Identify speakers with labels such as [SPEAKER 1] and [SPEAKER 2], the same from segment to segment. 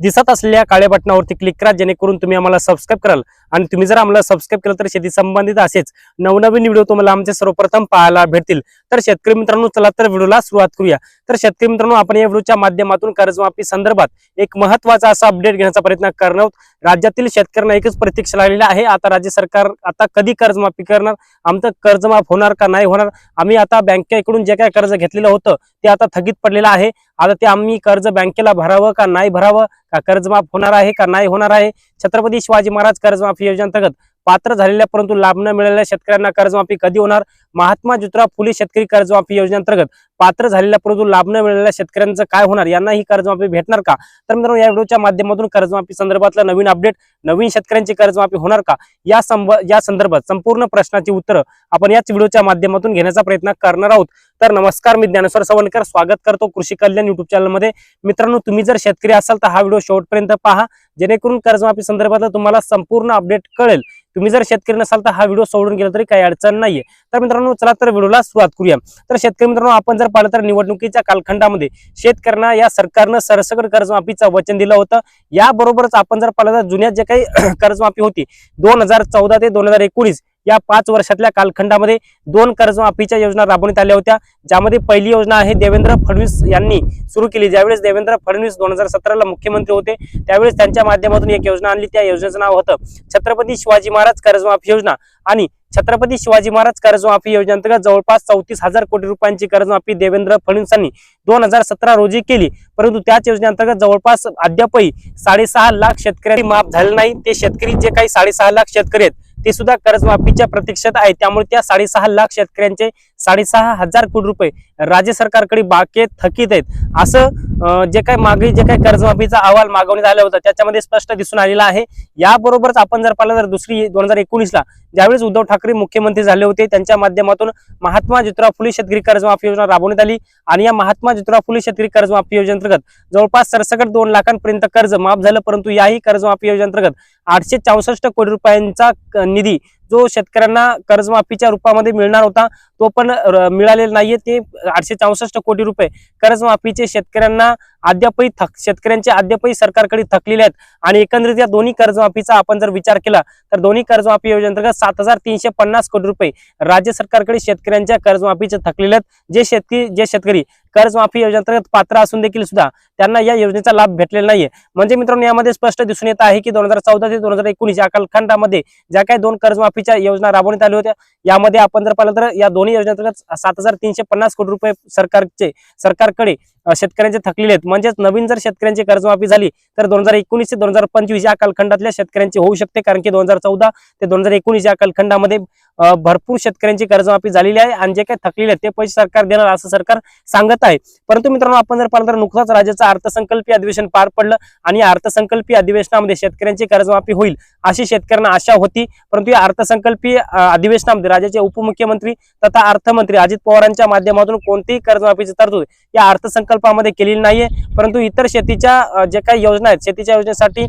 [SPEAKER 1] दिसत असलेल्या काळ्या बटनावरती क्लिक करा जेणेकरून तुम्ही आम्हाला सबस्क्राईब कराल. आणि तुम्ही जर आम्हाला सबस्क्राईब केलं तर शेती संबंधित असेच नवनवीन व्हिडिओ तुम्हाला आमचे सर्वप्रथम पाहायला भेटतील. तर शेतकरी मित्रांनो चला तर व्हिडिओला सुरुवात करूया. तर शेतकरी मित्रांनो आपण या व्हिडिओच्या माध्यमातून कर्जमाफी संदर्भात एक महत्त्वाचा असा अपडेट घेण्याचा प्रयत्न करणार आहोत. राज्यातील शेतकऱ्यांना एकच प्रतीक्षा लागलेली आहे. आता राज्य सरकार आता कधी कर्जमाफी करणार? आमचं कर्जमाफ होणार का? नाही होणार? आम्ही आता बँकेकडून जे काय कर्ज घेतलेलं होतं ते आता थकीत पडलेलं आहे. आता ते आम्ही कर्ज बँकेला भरावं का नाही भरावं? का कर्जमाफ होणार आहे का नाही होणार आहे? छत्रपती शिवाजी महाराज कर्जमाफी योजनेअंतर्गत पात्र झालेल्या परंतु लाभ न मिळालेल्या शेतकऱ्यांना कर्जमाफी कधी होणार? महात्मा ज्योतिराव फुले शेतकरी कर्जमाफी योजनेअंतर्गत पात्र झालेल्या परंतु लाभ न मिळालेल्या शेतकऱ्यांचं काय होणार? यांना ही कर्जमाफी भेटणार का? तर मित्रांनो या व्हिडिओच्या माध्यमातून कर्जमाफी संदर्भातला नवीन अपडेट नवीन शेतकऱ्यांची कर्जमाफी होणार का? या संब या संदर्भात संपूर्ण प्रश्नाची उत्तरं आपण याच व्हिडिओच्या माध्यमातून घेण्याचा प्रयत्न करणार आहोत. तर नमस्कार मी ज्ञानेश्वर सवणकर स्वागत करतो कृषी कल्याण युट्यूब चॅनलमध्ये मित्रांनो तुम्ही जर शेतकरी असाल तर हा व्हिडिओ शेवटपर्यंत पहा. जेणेकरून कर्जमाफी संदर्भात तुम्हाला संपूर्ण अपडेट कळेल. तुम्ही जर शेतकरी नसाल तर हा व्हिडिओ सोडून गेला तरी काही अडचण नाहीये. तर मित्रांनो चला तर व्हिडिओला सुरुवात करूया. तर शेतकरी मित्रांनो आपण जर पाहिलं तर निवडणुकीच्या कालखंडामध्ये शेतकऱ्यांना या सरकारनं सरसकट कर्जमाफीचं वचन दिलं होतं. याबरोबरच आपण जर पाहिलं तर जुन्या जे काही कर्जमाफी होती दोन हजार चौदा ते दोन हजार एकोणीस या पाच वर्षातल्या कालखंडामध्ये दोन कर्जमाफीच्या योजना राबवण्यात आल्या होत्या. ज्यामध्ये पहिली योजना आहे देवेंद्र फडणवीस यांनी सुरू केली. ज्यावेळेस देवेंद्र फडणवीस दोन हजार सतराला मुख्यमंत्री होते त्यावेळेस त्यांच्या माध्यमातून एक योजना आणली. त्या योजनेचं नाव होतं छत्रपती शिवाजी महाराज कर्जमाफी योजना. आणि छत्रपती शिवाजी महाराज कर्जमाफी योजनेअंतर्गत जवळपास चौतीस हजार कोटी रुपयांची कर्जमाफी देवेंद्र फडणवीसांनी दोन हजार सतरा रोजी केली. परंतु त्याच योजनेअंतर्गत जवळपास अद्यापही साडेसहा लाख शेतकऱ्यांनी माफ झाले नाही ते शेतकरी जे काही साडेसहा लाख शेतकरी आहेत ते सुद्धा कर्जमाफीच्या प्रतीक्षेत आहेत. त्यामुळे त्या साडेसहा लाख शेतकऱ्यांचे साडेसहा हजार कोटी रुपये राज्य सरकारकडे बाकी थकीत आहेत. असं जे काही मागे जे काही कर्जमाफीचा अहवाल मागवण्यात आला होता त्याच्यामध्ये स्पष्ट दिसून आलेला आहे. याबरोबरच आपण जर पाहिलं तर दुसरी दोन हजार एकोणीसला ज्यावेळेस उद्धव ठाकरे मुख्यमंत्री झाले होते त्यांच्या माध्यमातून महात्मा ज्योतिराव फुले शेतकरी कर्जमाफी योजना राबवण्यात आली आणि या महात्मा ज्योतिराव फुले शेतकरी कर्जमाफी योजनेअंतर्गत जवळपास सरसकट दोन लाखांपर्यंत कर्ज माफ झालं परंतु याही कर्जमाफी योजनेअंतर्गत आठशे चौसष्ट कोटी रुपयांचा निधी जो शेतकऱ्यांना कर्जमाफीच्या रूपामध्ये मिळणार होता तो पण मिळालेला नाहीये. ते आठशे चौसष्ट कोटी रुपये कर्जमाफीचे शेतकऱ्यांना अद्यापही थक शेतकऱ्यांचे अद्यापही सरकारकडे थकलेले आहेत. आणि एकंदरीत या दोन्ही कर्जमाफीचा आपण जर विचार केला तर दोन्ही कर्जमाफी योजनेअंतर्गत सात हजार तीनशे पन्नास कोटी रुपये राज्य सरकारकडे शेतकऱ्यांच्या कर्जमाफीचे थकलेले आहेत. जे शेतकरी जे शेतकरी कर्जमाफी योजनेअंतर्गत पात्र असून देखील सुद्धा त्यांना या योजनेचा लाभ भेटलेला नाहीये. म्हणजे मित्रांनो यामध्ये स्पष्ट दिसून येत आहे की दोन हजार चौदा ते दोन हजार एकोणीस या कालखंडामध्ये ज्या काही दोन कर्जमाफीच्या योजना राबवण्यात आल्या होत्या यामध्ये आपण जर पाहिलं तर या दोन्ही योजनेअंतर्गत सात हजार तीनशे पन्नास कोटी रुपये सरकारचे सरकारकडे शेतकऱ्यांचे थकलेले आहेत. म्हणजेच नवीन जर शेतकऱ्यांची कर्जमाफी झाली तर दोन हजार एकोणीस ते दोन हजार पंचवीस या कालखंडातल्या शेतकऱ्यांची होऊ शकते. कारण की दोन हजार चौदा ते दोन हजार एकोणीस या कालखंडामध्ये भरपूर शेतकऱ्यांची कर्जमाफी झालेली आहे आणि जे काही थकलेले आहेत ते पैसे सरकार देणार असं सरकार सांगत आहे. परंतु मित्रांनो आपण जर पाहिलं तर नुकताच राज्याचं अर्थसंकल्पीय अधिवेशन पार पडलं आणि या अर्थसंकल्पीय अधिवेशनामध्ये शेतकऱ्यांची कर्जमाफी होईल अशी शेतकऱ्यांना आशा होती. परंतु या अर्थसंकल्पीय अधिवेशनामध्ये राज्याचे उपमुख्यमंत्री तथा अर्थमंत्री अजित पवारांच्या माध्यमातून कोणतीही कर्जमाफीची तरतूद या अर्थसंकल्पामध्ये केलेली नाहीये. परंतु इतर शेतीच्या जे काही योजना आहेत शेतीच्या योजनेसाठी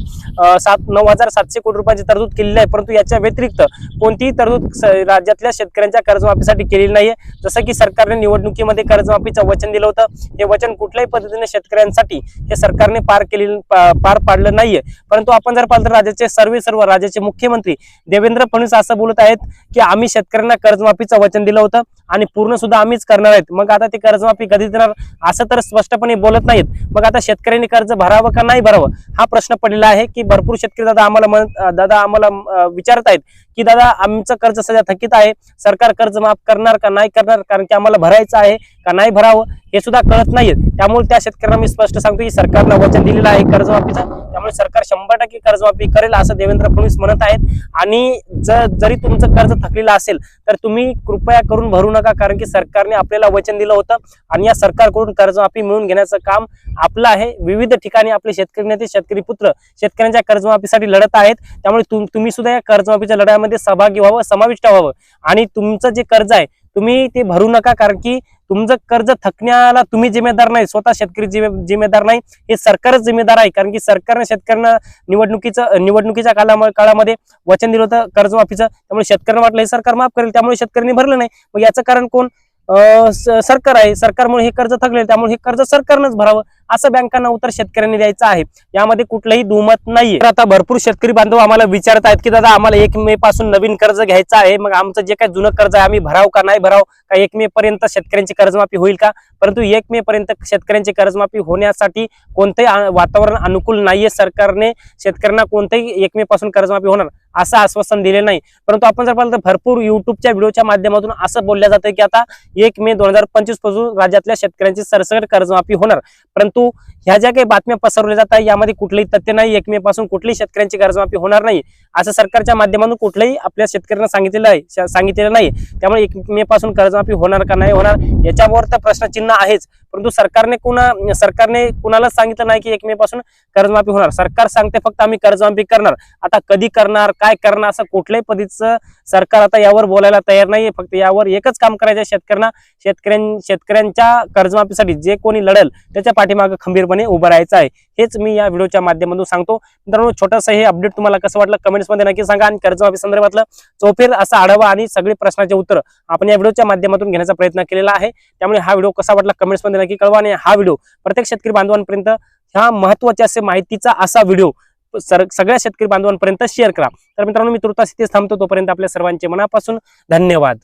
[SPEAKER 1] सात नऊ हजार सातशे कोटी रुपयांची तरतूद केलेली आहे. परंतु याच्या व्यतिरिक्त कोणतीही तरतूद राज्यातल्या शेतकऱ्यांच्या कर्जमाफीसाठी केलेली नाहीये. जसं की सरकारने निवडणुकीमध्ये कर्जमाफीचं वचन दिलं होतं. हे वचन कुठल्याही पद्धतीने शेतकऱ्यांसाठी हे सरकारने पार केले पार पाडलं नाहीये. परंतु आपण जर पाहिलं तर राज्याचे सर्व सर्व राज्याचे मुख्यमंत्री देवेंद्र फडणवीस असं बोलत आहेत की आम्ही शेतकऱ्यांना कर्जमाफीचं वचन दिलं होतं. आणि पूर्ण सुद्धा आम्हीच करणार आहेत. मग आता ते कर्जमाफी कधी देणार? असं तर स्पष्टपणे बोलत नाहीत. मग आता शेतकऱ्यांनी कर्ज भरावं का नाही भरावं? हा प्रश्न पडलेला आहे की भरपूर शेतकरी दादा आम्हाला म्हणत दादा आम्हाला विचारत आहेत की दादा आमचं कर्ज सध्या थकीत आहे. सरकार कर्ज माफ करणार का नाही करणार? कारण की आम्हाला भरायचं आहे का नाही भरावं? हे सुद्धा कळत नाहीये. त्यामुळे त्या शेतकऱ्यांना मी स्पष्ट सांगतो की सरकारनं वचन दिलेलं आहे कर्जमाफीचं. त्यामुळे सरकार शंभर टक्के कर्जमाफी करेल असं देवेंद्र फडणवीस म्हणत आहेत. आणि जर जरी तुमचं कर्ज थकलेलं असेल तर तुम्ही कृपया करून भरू नका कारण की सरकारने आपल्याला वचन दिलं होतं. आणि या सरकारकडून कर्जमाफी मिळवून घेण्याचं काम आपलं आहे. विविध ठिकाणी आपले शेतकरी नेते शेतकरी पुत्र शेतकऱ्यांच्या कर्जमाफीसाठी लढत आहेत. त्यामुळे तुम- तुम्ही सुद्धा या कर्जमाफीच्या लढ्यामध्ये सहभागी व्हावं समाविष्ट व्हावं. आणि तुमचं जे कर्ज आहे तुम्ही ते भरू नका कारण की तुमचं कर्ज थकण्याला तुम्ही जिम्मेदार नाही स्वतः शेतकरी जिम्मेदार नाही हे सरकारच जिम्मेदार आहे. कारण की सरकारने शेतकऱ्यांना निवडणुकीचं निवडणुकीच्या काला काळामध्ये वचन दिलं होतं कर्जमाफीचं. त्यामुळे शेतकऱ्यांना वाटलं हे सरकार माफ करेल त्यामुळे शेतकऱ्यांनी भरलं नाही. मग याचं कारण कोण? सरकार आहे. सरकारमुळे हे कर्ज थकले त्यामुळे हे कर्ज सरकारनंच भरावं असं बँकांना उत्तर शेतकऱ्यांनी द्यायचं आहे. यामध्ये कुठलंही दुमत नाहीये. तर आता भरपूर शेतकरी बांधव आम्हाला विचारत आहेत की दादा आम्हाला एक मे पासून नवीन कर्ज घ्यायचं आहे. मग आमचं जे काही जुनं कर्ज आहे आम्ही भराव का नाही भराव? का एक मे पर्यंत शेतकऱ्यांची कर्जमाफी होईल का? परंतु एक मे पर्यंत शेतकऱ्यांची कर्जमाफी होण्यासाठी कोणतंही वातावरण अनुकूल नाहीये सरकारने. शेतकऱ्यांना कोणत्याही एक मे पासून कर्जमाफी होणार. असं आश्वासन दिले नाही. परंतु आपण जर पाहिलं तर भरपूर युट्यूबच्या व्हिडिओच्या माध्यमातून असं बोलल्या जातं की आता एक मे दोन हजार पंचवीसपासून राज्यातल्या शेतकऱ्यांची सरसकट कर्जमाफी होणार. परंतु ह्या ज्या काही बातम्या पसरवल्या जातात यामध्ये कुठलंही तथ्य नाही. एक मे पासून कुठलीही शेतकऱ्यांची कर्जमाफी होणार नाही. असं सरकारच्या माध्यमातून कुठलंही आपल्या शेतकऱ्यांना सांगितलेलं आहे सांगितलेलं नाही. त्यामुळे एक मे पासून कर्जमाफी होणार का नाही होणार याच्यावर तर प्रश्नचिन्ह आहेच. परंतु सरकारने कुणा सरकारने कुणालाच सांगितलं नाही की एक मे पासून कर्जमाफी होणार. सरकार सांगते फक्त आम्ही कर्जमाफी करणार. आता कधी करणार काय करणार असं कुठल्याही पद्धतीचं सरकार आता यावर बोलायला तयार नाहीये. फक्त यावर एकच काम करायचं शेतकऱ्यांना. शेतकऱ्यां शेतकऱ्यांच्या कर्जमाफीसाठी जे कोणी लढल त्याच्या पाठीमागे खंबीरपणे उभं राहायचं आहे. हेच मी या व्हिडिओच्या माध्यमातून सांगतो. मित्रांनो छोटंसं हे अपडेट तुम्हाला कसं वाटलं कमेंट्समध्ये नक्की सांगा आणि कर्जमाफी संदर्भातलं चौफेर असा आढावा आणि सगळे प्रश्नाचे उत्तर आपण या व्हिडिओच्या माध्यमातून घेण्याचा प्रयत्न केलेला आहे. त्यामुळे हा व्हिडिओ कसा वाटला कमेंट्समध्ये नक्की कळवा आणि हा व्हिडिओ प्रत्येक शेतकरी बांधवांपर्यंत ह्या महत्त्वाच्या असे माहितीचा असा व्हिडिओ सगळ्या शेतकरी बांधवांपर्यंत शेअर करा. तर मित्रांनो मी तुर्तास इथेच थांबतो. तोपर्यंत आपल्या सर्वांचे मनापासून धन्यवाद.